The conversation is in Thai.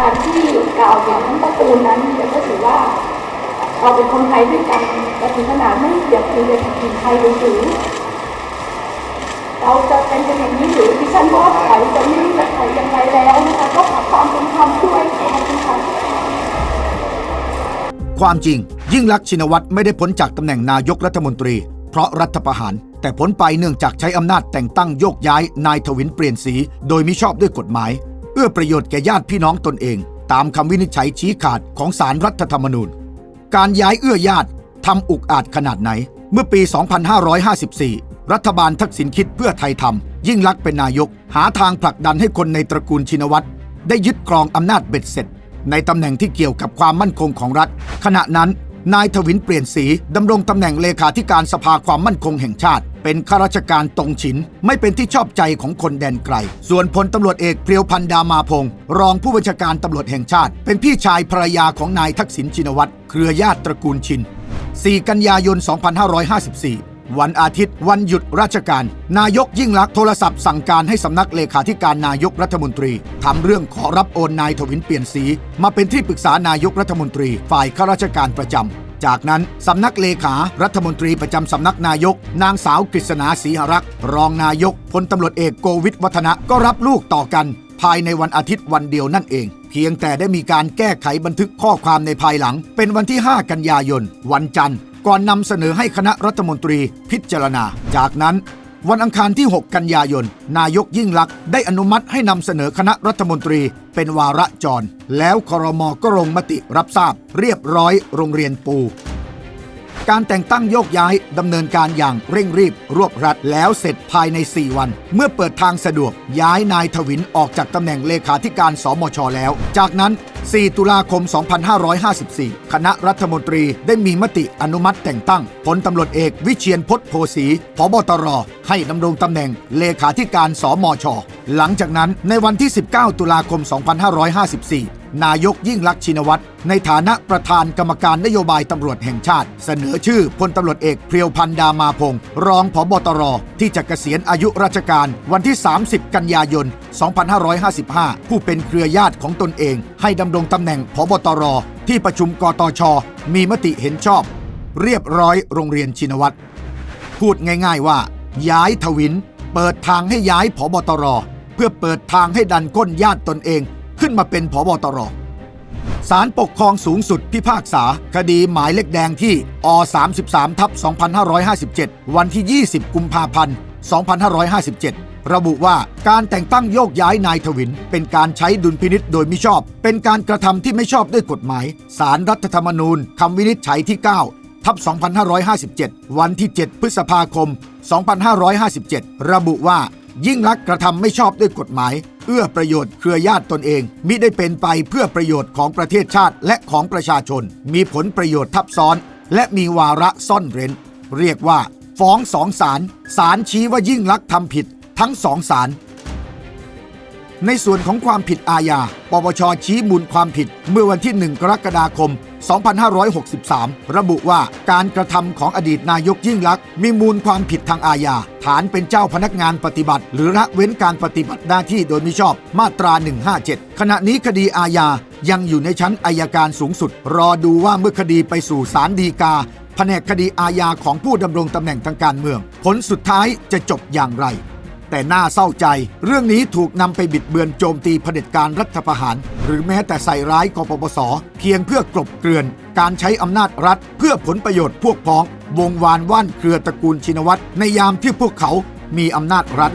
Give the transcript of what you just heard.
การที่กล่าวถึงตระกูลนั้นเนี่ยก็ถือว่าเราเป็นคนไทยด้วยกันแต่ถึงขนาดไม่เหยียดคือเลยถึงไทยหรือเราจะเป็นกันอย่างนี้หรือดิฉันว่าถอยจะไม่รู้จะถอยยังไงแล้วนะคะก็ขอความเป็นธรรมด้วยขอความเป็นธรรมความจริง ยิ่งลักษณ์ชินวัตรไม่ได้พ้นจากตำแหน่งนายกรัฐมนตรี เพราะรัฐประหาร แต่พ้นไปเนื่องจากใช้อำนาจแต่งตั้งโยกย้ายนายทวินเปลี่ยนสี โดยมิชอบด้วยกฎหมาย เอื้อประโยชน์แก่ญาติพี่น้องตนเอง ตามคำวินิจฉัยชี้ขาดของศารรัฐธรรมนูญ การย้ายเอื้อญาติทำอุกอาจขนาดไหน เมื่อปี 2554 รัฐบาลทักษิณคิดเพื่อไทยทำยิ่งลักษณ์เป็นนายก หาทางผลักดันให้คนในตระกูลชินวัตรได้ยึดครองอำนาจเบ็ดเสร็จ ในตำแหน่งที่เกี่ยวกับความมั่นคงของรัฐ ขณะนั้น นายทวินเปลี่ยนสีดำรงตำแหน่งเลขาธิการสภาความมั่นคงแห่งชาติ เป็นข้าราชการตรงฉิน ไม่เป็นที่ชอบใจของคนแดนไกล ส่วนพลตำรวจเอกเพียวพันดามาพงศ์รองผู้บัญชาการตำรวจแห่งชาติ เป็นพี่ชายภรรยาของนายทักษิณชินวัตรเครือญาติตระกูลชิน 4 กันยายน 2554 วันอาทิตย์ วันหยุดราชการ นายกยิ่งลักษณ์โทรศัพท์สั่งการให้สำนักเลขาธิการนายกรัฐมนตรีทำเรื่องขอรับโอนนายทวินเปลี่ยนสี มาเป็นที่ปรึกษานายกรัฐมนตรีฝ่ายข้าราชการประจำจากนั้น สำนักเลขารัฐมนตรีประจำสำนักนายก นางสาวกฤษณาศรีหรักษ์รองนายกพลตำรวจเอกโกวิทวัฒนะก็รับลูกต่อกัน ภายในวันอาทิตย์วันเดียวนั่นเอง เพียงแต่ได้มีการแก้ไขบันทึกข้อความในภายหลัง เป็นวันที่ 5 กันยายน วันจันทร์ ก่อนนำเสนอให้คณะรัฐมนตรีพิจารณา จากนั้น วันอังคารที่ 6 กันยายน นายกยิ่งลักษณ์ได้อนุมัติให้นำเสนอคณะรัฐมนตรีเป็นวาระจร แล้วครมก็ลงมติรับทราบ เรียบร้อยโรงเรียนปู การแต่งตั้งโยกย้ายดำเนินการอย่างเร่งรีบ รวบรัดแล้วเสร็จภายใน 4 วัน เมื่อเปิดทางสะดวกย้ายนายทวินออกจากตำแหน่งเลขาธิการสมชแล้ว จากนั้น 4 ตุลาคม 2554 คณะรัฐมนตรีได้มีมติอนุมัติแต่งตั้งพลตำรวจเอกวิเชียนพจน์โพสีพบตร ให้ดำรงตำแหน่งเลขาธิการสมช หลังจากนั้นในวันที่ 19 ตุลาคม 2554 นายกยิ่งลักษณ์ชินวัตรในฐานะประธานกรรมการนโยบายตำรวจแห่งชาติ เสนอชื่อพลตำรวจเอกเพียวพันดามาพงศ์รองผบตร ที่จะเกษียณอายุราชการวันที่ 30 กันยายน 2555 ผู้เป็นเครือญาติของตนเอง ให้ดำรงตำแหน่งผบตร ที่ประชุมกตช มีมติเห็นชอบ เรียบร้อยโรงเรียนชินวัตรพูดง่าย ๆว่า ย้ายทวิน เปิดทางให้ย้ายผบตร เพื่อเปิดทางให้ดันก้นญาติตนเอง ขึ้นมาเป็นผบตรศาลปกครองสูงสุดพิพากษา คดีหมายเลขแดงที่อ33ทับ2557 วันที่ 20 กุมภาพันธ์ 2557 ระบุว่าการแต่งตั้งโยกย้ายนายทวิน เป็นการใช้ดุลพินิษโดยมิชอบ เป็นการกระทำที่ไม่ชอบด้วยกฎหมาย สารรัฐธรรมนูญคำวินิจฉัยที่ 9 ทับ2557 วันที่ 7 พฤษภาคม 2557 ระบุว่ายิ่งลักษณ์กระทำไม่ชอบด้วยกฎหมาย เอื้อประโยชน์เครือญาติตนเอง มิได้เป็นไปเพื่อประโยชน์ของประเทศชาติและของประชาชน มีผลประโยชน์ทับซ้อน และมีวาระซ่อนเร้น เรียกว่า ฟ้องสองศาลศาลชี้ว่ายิ่งลักษณ์ทำผิด ทั้งสองศาล ในส่วนของความผิดอาญา ปปชชี้มูลความผิด เมื่อวันที่ 1 กรกฎาคม 2563 ระบุว่าการกระทำของอดีตนายกยิ่งลักษณ์มีมูลความผิดทางอาญา ฐานเป็นเจ้าพนักงานปฏิบัติ หรือละเว้นการปฏิบัติหน้าที่โดยมิชอบมาตรา 157 ขณะนี้คดีอาญายังอยู่ในชั้นอายการสูงสุด รอดูว่าเมื่อคดีไปสู่ศาลฎีกาแผนกคดีอาญาของผู้ดำรงตำแหน่งทางการเมือง ผลสุดท้ายจะจบอย่างไร แต่น่าเศร้าใจ เรื่องนี้ถูกนำไปบิดเบือนโจมตีเผด็จการรัฐประหาร หรือแม้แต่ใส่ร้ายกปปส เพียงเพื่อกลบเกลื่อน การใช้อำนาจรัฐ เพื่อผลประโยชน์พวกพ้อง วงวานว่านเครือตระกูลชินวัตรในยามที่พวกเขามีอำนาจรัฐ